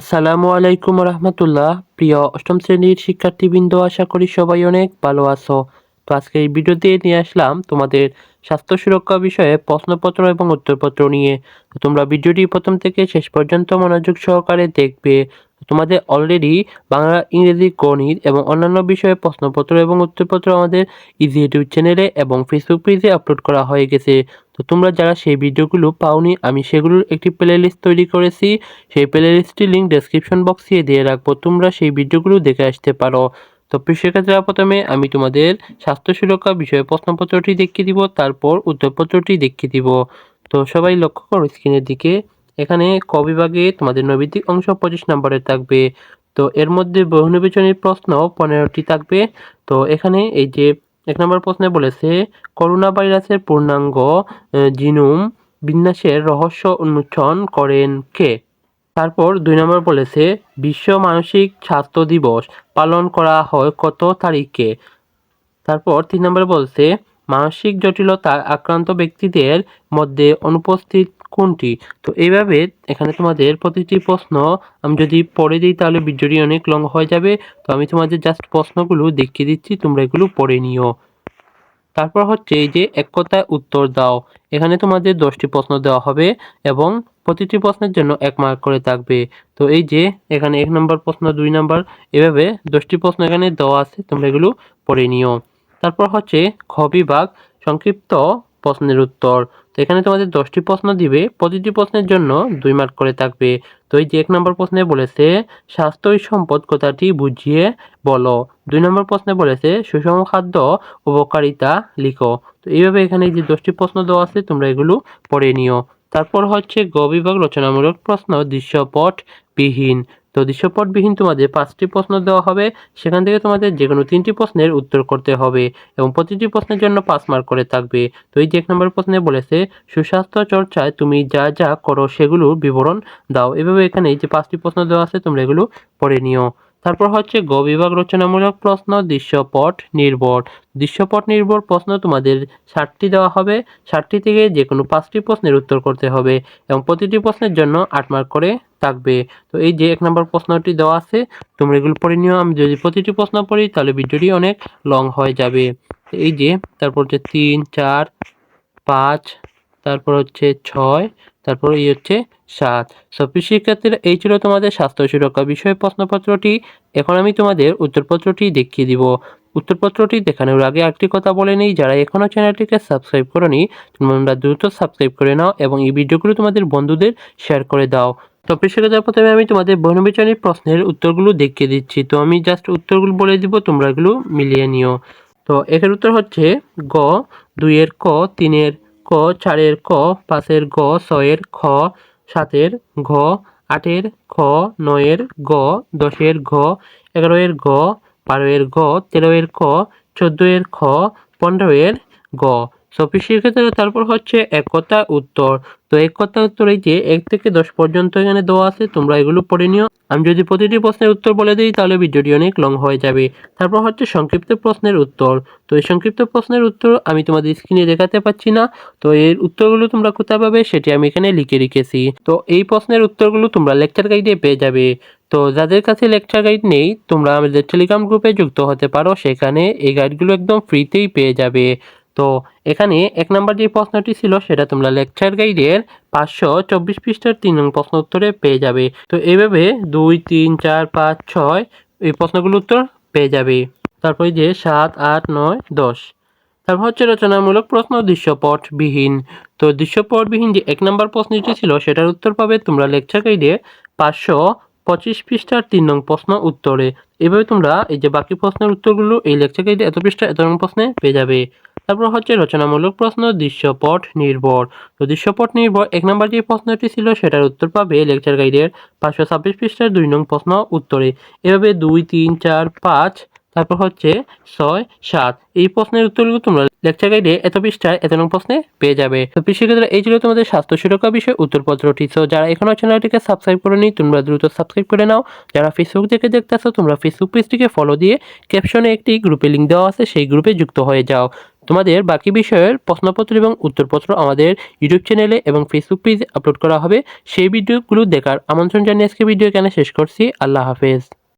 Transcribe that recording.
আসসালামু আলাইকুম রহমতুল্লাহ। প্রিয় অষ্টম শ্রেণির শিক্ষার্থীবৃন্দ, আশা করি সবাই অনেক ভালো আছো। তো আজকে এই ভিডিওতে নিয়ে আসলাম তোমাদের স্বাস্থ্য সুরক্ষা বিষয়ে প্রশ্নপত্র এবং উত্তরপত্র নিয়ে। তোমরা ভিডিওটি প্রথম থেকে শেষ পর্যন্ত মনোযোগ সহকারে দেখবে। তোমাদের অলরেডি বাংলা, ইংরেজি, গণিত এবং অন্যান্য বিষয়ে প্রশ্নপত্র এবং উত্তরপত্র আমাদের ইজি ইউটিউব চ্যানেলে এবং ফেসবুক পেজে আপলোড করা হয়ে গেছে। তো তোমরা যারা সেই ভিডিওগুলো পাওনি, আমি সেগুলোর একটি প্লে লিস্ট তৈরি করেছি। সেই প্লে লিস্টটির লিঙ্ক ডেসক্রিপশন বক্সে দিয়ে রাখব। তোমরা সেই ভিডিওগুলো দেখে আসতে পারো। তো শিক্ষার্থীরা প্রথমে আমি তোমাদের স্বাস্থ্য সুরক্ষা বিষয়ে প্রশ্নপত্রটি দেখিয়ে দিব, তারপর উত্তরপত্রটি দেখিয়ে দিব। তো সবাই লক্ষ্য করো স্ক্রিনের দিকে। এখানে ক বিভাগে তোমাদের নৈবিত্তিক অংশ পঁচিশ নম্বরে থাকবে। তো এর মধ্যে বহুনির্বাচনী প্রশ্ন পনেরোটি থাকবে। তো এখানে এই যে এক নম্বর প্রশ্নে বলেছে করোনা ভাইরাসের পূর্ণাঙ্গ জিনুম বিন্যাসের রহস্য উন্মোচন করেন কে? তারপর দুই নম্বর বলেছে, বিশ্ব মানসিক স্বাস্থ্য দিবস পালন করা হয় কত তারিখে? তারপর তিন নম্বর বলছে, মানসিক জটিলতায় আক্রান্ত ব্যক্তিদের মধ্যে অনুপস্থিত কোনটি? তো এইভাবে এখানে তোমাদের প্রতিটি প্রশ্ন আমি যদি পড়ে দিই তাহলে ভিডিওটি অনেক লং হয়ে যাবে। তো আমি তোমাদের জাস্ট প্রশ্নগুলো দেখিয়ে দিচ্ছি, তোমরা এগুলো পড়ে নিও। তারপর হচ্ছে এই যে এক কথায় উত্তর দাও। এখানে তোমাদের দশটি প্রশ্ন দেওয়া হবে এবং প্রতিটি প্রশ্নের জন্য এক মার্ক করে থাকবে। তো এই যে এখানে এক নম্বর প্রশ্ন, দুই নম্বর এভাবে দশটি প্রশ্ন এখানে দেওয়া আছে, তোমরা এগুলো পড়ে নিও। তারপর হচ্ছে খ বিভাগ, সংক্ষিপ্ত প্রশ্নের উত্তর। তো এখানে তোমাদের দশটি প্রশ্ন দিবে। প্রতিটি প্রশ্নের জন্য দুই মার্ক করে থাকবে। তো এই যে এক নম্বর প্রশ্নে বলেছে স্বাস্থ্যই সম্পদ কথাটি বুঝিয়ে বলো। দুই নম্বর প্রশ্নে বলেছে, সুষম খাদ্য উপকারিতা লিখো। তো এইভাবে এখানে যে দশটি প্রশ্ন দেওয়া আছে, তোমরা এগুলো পড়ে নিও। তারপর হচ্ছে গ বিভাগ রচনামূলক প্রশ্ন দৃশ্যপট বিহীন তো দৃশ্যপটবিহীন তোমাদের পাঁচটি প্রশ্ন দেওয়া হবে। সেখান থেকে তোমাদের যে কোনো তিনটি প্রশ্নের উত্তর করতে হবে এবং প্রতিটি প্রশ্নের জন্য পাঁচ মার্ক করে থাকবে। তো এই যে এক নম্বর প্রশ্নে বলেছে, সুস্বাস্থ্য চর্চায় তুমি যা যা করো সেগুলোর বিবরণ দাও। এভাবে এখানে যে পাঁচটি প্রশ্ন দেওয়া আছে, তোমরা এগুলো পড়ে নিও। তারপর হচ্ছে গ বিভাগ রচনামূলক প্রশ্ন, দৃশ্যপট নির্ভর। দৃশ্যপট নির্ভর প্রশ্ন তোমাদের ষাটটি দেওয়া হবে। ষাটটি থেকে যে কোনো পাঁচটি প্রশ্নের উত্তর করতে হবে এবং প্রতিটি প্রশ্নের জন্য আট মার্ক করে থাকবে। তো এই যে এক নম্বর প্রশ্নটি দেওয়া আছে, তোমরা এগুলো পড়ে নিও। আমি যদি প্রতিটি প্রশ্ন পড়ি, তাহলে ভিডিওটি অনেক লং হয়ে যাবে। এই যে, তারপর হচ্ছে তিন, চার, পাঁচ তারপর হচ্ছে ছয়, তারপর এই হচ্ছে সাত। সবই শিক্ষার্থীরা এই ছিল তোমাদের স্বাস্থ্য সুরক্ষা বিষয়ে প্রশ্নপত্রটি। এখন আমি তোমাদের উত্তরপত্রটি দেখিয়ে দিব। উত্তরপত্রটি দেখানোর আগে একটি কথা বলে নিই, যারা এখনও চ্যানেলটিকে সাবস্ক্রাইব করনি, তোমরা দ্রুত সাবস্ক্রাইব করে নাও এবং এই ভিডিওগুলো তোমাদের বন্ধুদের শেয়ার করে দাও। তো যাওয়ার প্রথমে আমি তোমাদের বনবিচারী প্রশ্নের উত্তরগুলো দেখিয়ে দিচ্ছি। তো, আমি জাস্ট উত্তরগুলো বলে দিব তোমরা এগুলো মিলিয়ে নিও। তো, একের উত্তর হচ্ছে গ, দুইয়ের ক, তিনের ক, চারের ক, পাঁচের গ, ছয়ের খ, সাতের ঘ, আটের খ, নয়ের গ, দশের ঘ, এগারোয়ের গ বারোয়ের ঘ, তেরোয়ের ক, চোদ্দোয়ের খ, পনেরোয়ের গ সফিসির ক্ষেত্রে তারপর হচ্ছে একতা উত্তর। তো এক কথা উত্তর এই যে এক থেকে দশ পর্যন্ত এখানে দেওয়া আছে, তোমরা এগুলো পড়ে নিও। আমি যদি প্রতিটি প্রশ্নের উত্তর বলে দিই, তাহলে ভিডিওটি অনেক লং হয়ে যাবে। তারপর হচ্ছে সংক্ষিপ্ত প্রশ্নের উত্তর। তো এই সংক্ষিপ্ত প্রশ্নের উত্তর আমি তোমাদের স্ক্রিনে দেখাতে পাচ্ছি না। তো এর উত্তরগুলো তোমরা কোথায় পাবে, সেটি আমি এখানে লিখে রেখেছি। তো এই প্রশ্নের উত্তরগুলো তোমরা লেকচার গাইডে পেয়ে যাবে। তো যাদের কাছে লেকচার গাইড নেই, তোমরা আমাদের টেলিগ্রাম গ্রুপে যুক্ত হতে পারো। সেখানে এই গাইডগুলো একদম ফ্রিতেই পেয়ে যাবে। তো এখানে এক নম্বর যে প্রশ্নটি ছিল, সেটা তোমরা লেকচার গাইডের পাঁচশো চব্বিশ পৃষ্ঠার তিন নং প্রশ্ন উত্তরে পেয়ে যাবে। তো এইভাবে দুই, তিন, চার, পাঁচ, ছয় এই প্রশ্নগুলোর উত্তর পেয়ে যাবে। তারপরে যে সাত, আট, নয়, দশ। তারপর হচ্ছে রচনামূলক প্রশ্ন দৃশ্যপটবিহীন। তো দৃশ্যপটবিহীন যে এক নম্বর প্রশ্নটি ছিল, সেটার উত্তর পাবে তোমরা লেকচার গাইডে পাঁচশো পঁচিশ পৃষ্ঠার তিন নং প্রশ্ন উত্তরে। এভাবে তোমরা এই যে বাকি প্রশ্নের উত্তরগুলো এই লেকচার গাইডে এত পৃষ্ঠা, এত নং প্রশ্নে পেয়ে যাবে। তারপর হচ্ছে রচনামূলক প্রশ্ন, দৃশ্যপট নির্ভর। তো দৃশ্যপট নির্ভর, এক নম্বর যে প্রশ্নটি ছিল সেটার উত্তর পাবে লেকচার গাইডের পাঁচশো ছাব্বিশ পৃষ্ঠার দুই নং প্রশ্ন উত্তরে। এভাবে দুই, তিন, চার, পাঁচ, তারপর হচ্ছে ছয়, সাত। এই প্রশ্নের উত্তরগুলো তোমরা লেকচার গাইডে এত পৃষ্ঠায় এত নং প্রশ্নে পেয়ে যাবে। তো কৃষিক্ষেত্রে এই ছিল তোমাদের স্বাস্থ্য সুরক্ষা বিষয়ে উত্তরপত্রটি। তো যারা এখনও চ্যানেলটিকে সাবস্ক্রাইব করে করেনি, তোমরা দ্রুত সাবস্ক্রাইব করে নাও। যারা ফেসবুক থেকে দেখতে আসো তোমরা ফেসবুক পেজটিকে ফলো দিয়ে ক্যাপশনে একটি গ্রুপে লিঙ্ক দেওয়া আছে, সেই গ্রুপে যুক্ত হয়ে যাও। তোমাদের বাকি বিষয়ের প্রশ্নপত্র এবং উত্তরপত্র আমাদের ইউটিউব চ্যানেলে এবং ফেসবুক পেজে আপলোড করা হবে। সেই ভিডিওগুলো দেখার আমন্ত্রণ জানিয়ে আজকে ভিডিও এখানে শেষ করছি। আল্লাহ হাফেজ।